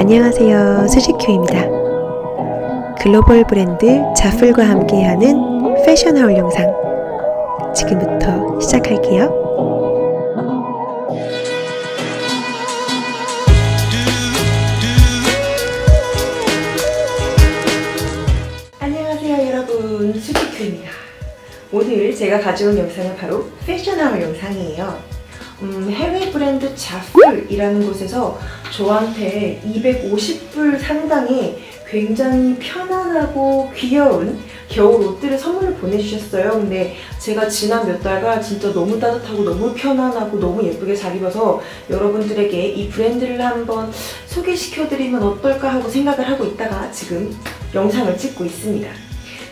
안녕하세요. 수지큐입니다. 글로벌 브랜드 자플과 함께하는 패션 하울 영상 지금부터 시작할게요. 안녕하세요 여러분 수지큐입니다. 오늘 제가 가져온 영상은 바로 패션 하울 영상이에요. 음, 해외 브랜드 자풀이라는 곳에서 저한테 250불 상당의 굉장히 편안하고 귀여운 겨울 옷들을 선물을 보내주셨어요. 근데 제가 지난 몇 달간 진짜 너무 따뜻하고 너무 편안하고 너무 예쁘게 잘 입어서 여러분들에게 이 브랜드를 한번 소개시켜드리면 어떨까 하고 생각을 하고 있다가 지금 영상을 찍고 있습니다.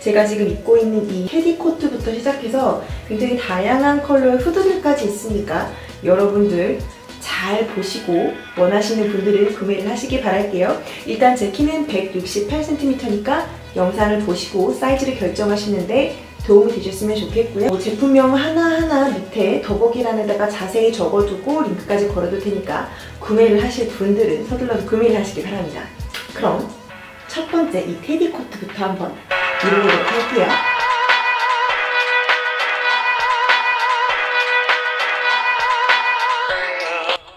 제가 지금 입고 있는 이 헤디 코트부터 시작해서 굉장히 다양한 컬러의 후드들까지 있으니까 여러분들 잘 보시고 원하시는 분들은 구매를 하시기 바랄게요. 일단 제 키는 168cm니까 영상을 보시고 사이즈를 결정하시는데 도움이 되셨으면 좋겠고요. 제품명 하나하나 밑에 더보기란에다가 자세히 적어두고 링크까지 걸어둘 테니까 구매를 하실 분들은 서둘러서 구매를 하시기 바랍니다. 그럼 첫 번째 이 테디 코트부터 한번 입어보도록 할게요.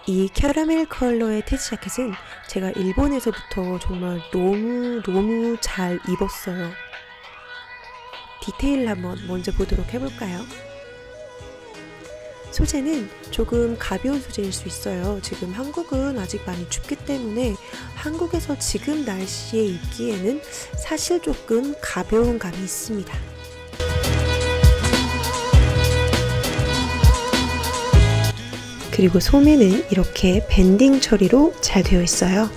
이 캐러멜 컬러의 테디 자켓은 제가 일본에서부터 정말 너무 너무 잘 입었어요. 디테일 한번 먼저 보도록 해볼까요? 소재는 조금 가벼운 소재일 수 있어요. 지금 한국은 아직 많이 춥기 때문에 한국에서 지금 날씨에 입기에는 사실 조금 가벼운 감이 있습니다. 그리고 소매는 이렇게 밴딩 처리로 잘 되어 있어요.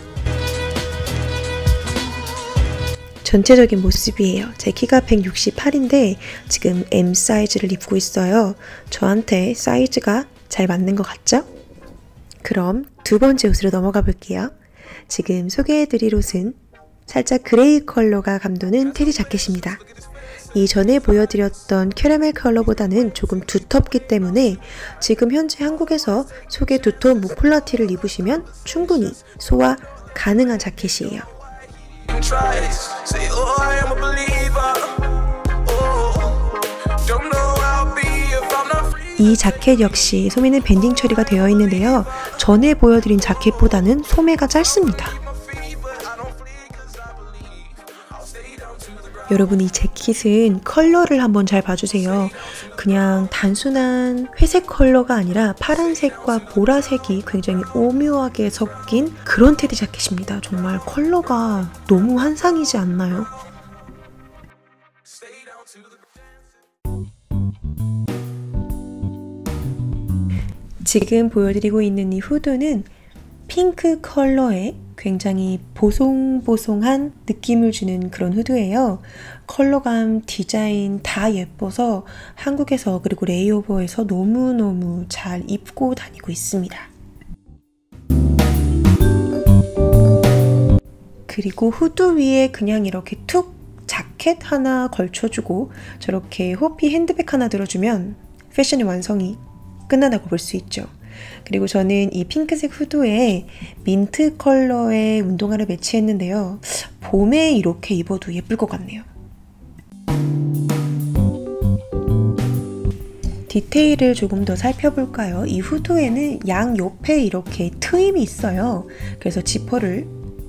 전체적인 모습이에요. 제 키가 168인데 지금 M 사이즈를 입고 있어요. 저한테 사이즈가 잘 맞는 것 같죠? 그럼 두 번째 옷으로 넘어가 볼게요. 지금 소개해드릴 옷은 살짝 그레이 컬러가 감도는 테디 자켓입니다. 이전에 보여드렸던 캐러멜 컬러보다는 조금 두텁기 때문에 지금 현재 한국에서 속에 두터운 무폴라티를 입으시면 충분히 소화 가능한 자켓이에요. 이 자켓 역시 소매는 밴딩 처리가 되어 있는데요. 전에 보여드린 자켓보다는 소매가 짧습니다. 여러분 이 재킷은 컬러를 한번 잘 봐주세요. 그냥 단순한 회색 컬러가 아니라 파란색과 보라색이 굉장히 오묘하게 섞인 그런 테디 자켓입니다. 정말 컬러가 너무 환상이지 않나요? 지금 보여드리고 있는 이 후드는 핑크 컬러의 굉장히 보송보송한 느낌을 주는 그런 후드예요. 컬러감, 디자인 다 예뻐서 한국에서 그리고 레이오버에서 너무너무 잘 입고 다니고 있습니다. 그리고 후드 위에 그냥 이렇게 툭 자켓 하나 걸쳐주고 저렇게 호피 핸드백 하나 들어주면 패션의 완성이 끝나다고 볼 수 있죠. 그리고 저는 이 핑크색 후드에 민트 컬러의 운동화를 매치했는데요. 봄에 이렇게 입어도 예쁠 것 같네요. 디테일을 조금 더 살펴볼까요? 이 후드에는 양 옆에 이렇게 트임이 있어요. 그래서 지퍼를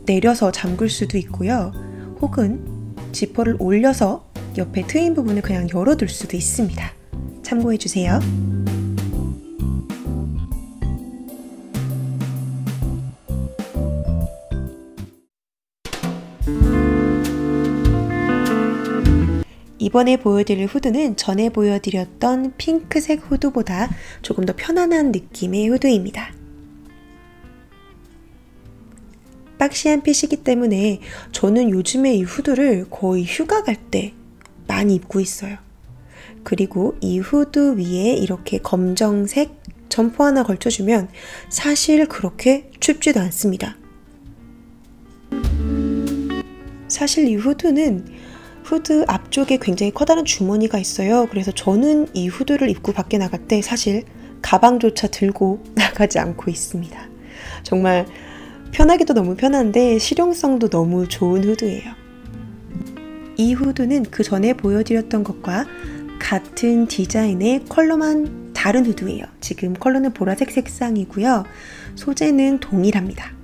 내려서 잠글 수도 있고요. 혹은 지퍼를 올려서 옆에 트임 부분을 그냥 열어둘 수도 있습니다. 참고해주세요. 이번에 보여드릴 후드는 전에 보여드렸던 핑크색 후드보다 조금 더 편안한 느낌의 후드입니다. 박시한 핏이기 때문에 저는 요즘에 이 후드를 거의 휴가 갈 때 많이 입고 있어요. 그리고 이 후드 위에 이렇게 검정색 점퍼 하나 걸쳐주면 사실 그렇게 춥지도 않습니다. 사실 이 후드는 후드 앞쪽에 굉장히 커다란 주머니가 있어요. 그래서 저는 이 후드를 입고 밖에 나갈 때 사실 가방조차 들고 나가지 않고 있습니다. 정말 편하기도 너무 편한데 실용성도 너무 좋은 후드예요. 이 후드는 그 전에 보여드렸던 것과 같은 디자인의 컬러만 다른 후드예요. 지금 컬러는 보라색 색상이고요. 소재는 동일합니다.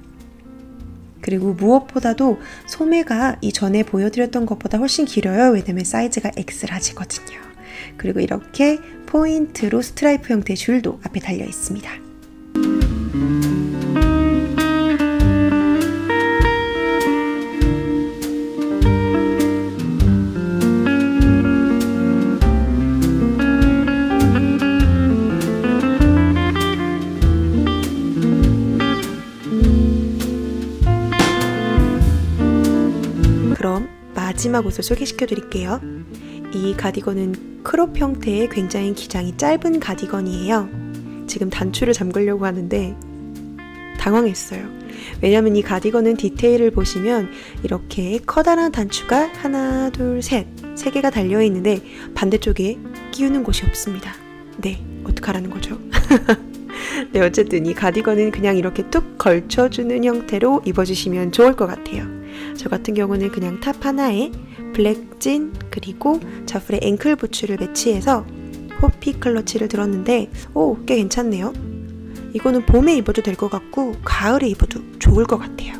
그리고 무엇보다도 소매가 이전에 보여드렸던 것보다 훨씬 길어요. 왜냐면 사이즈가 엑스라지거든요. 그리고 이렇게 포인트로 스트라이프 형태의 줄도 앞에 달려 있습니다. 마지막 옷을 소개시켜 드릴게요. 이 가디건은 크롭 형태의 굉장히 기장이 짧은 가디건이에요. 지금 단추를 잠그려고 하는데 당황했어요. 왜냐면 이 가디건은 디테일을 보시면 이렇게 커다란 단추가 하나, 둘, 셋, 세 개가 달려 있는데 반대쪽에 끼우는 곳이 없습니다. 네, 어떡하라는 거죠? 네, 어쨌든 이 가디건은 그냥 이렇게 뚝 걸쳐주는 형태로 입어주시면 좋을 것 같아요. 저 같은 경우는 그냥 탑 하나에 블랙 진 그리고 자플의 앵클 부츠를 매치해서 호피 클러치를 들었는데 오 꽤 괜찮네요. 이거는 봄에 입어도 될 것 같고 가을에 입어도 좋을 것 같아요.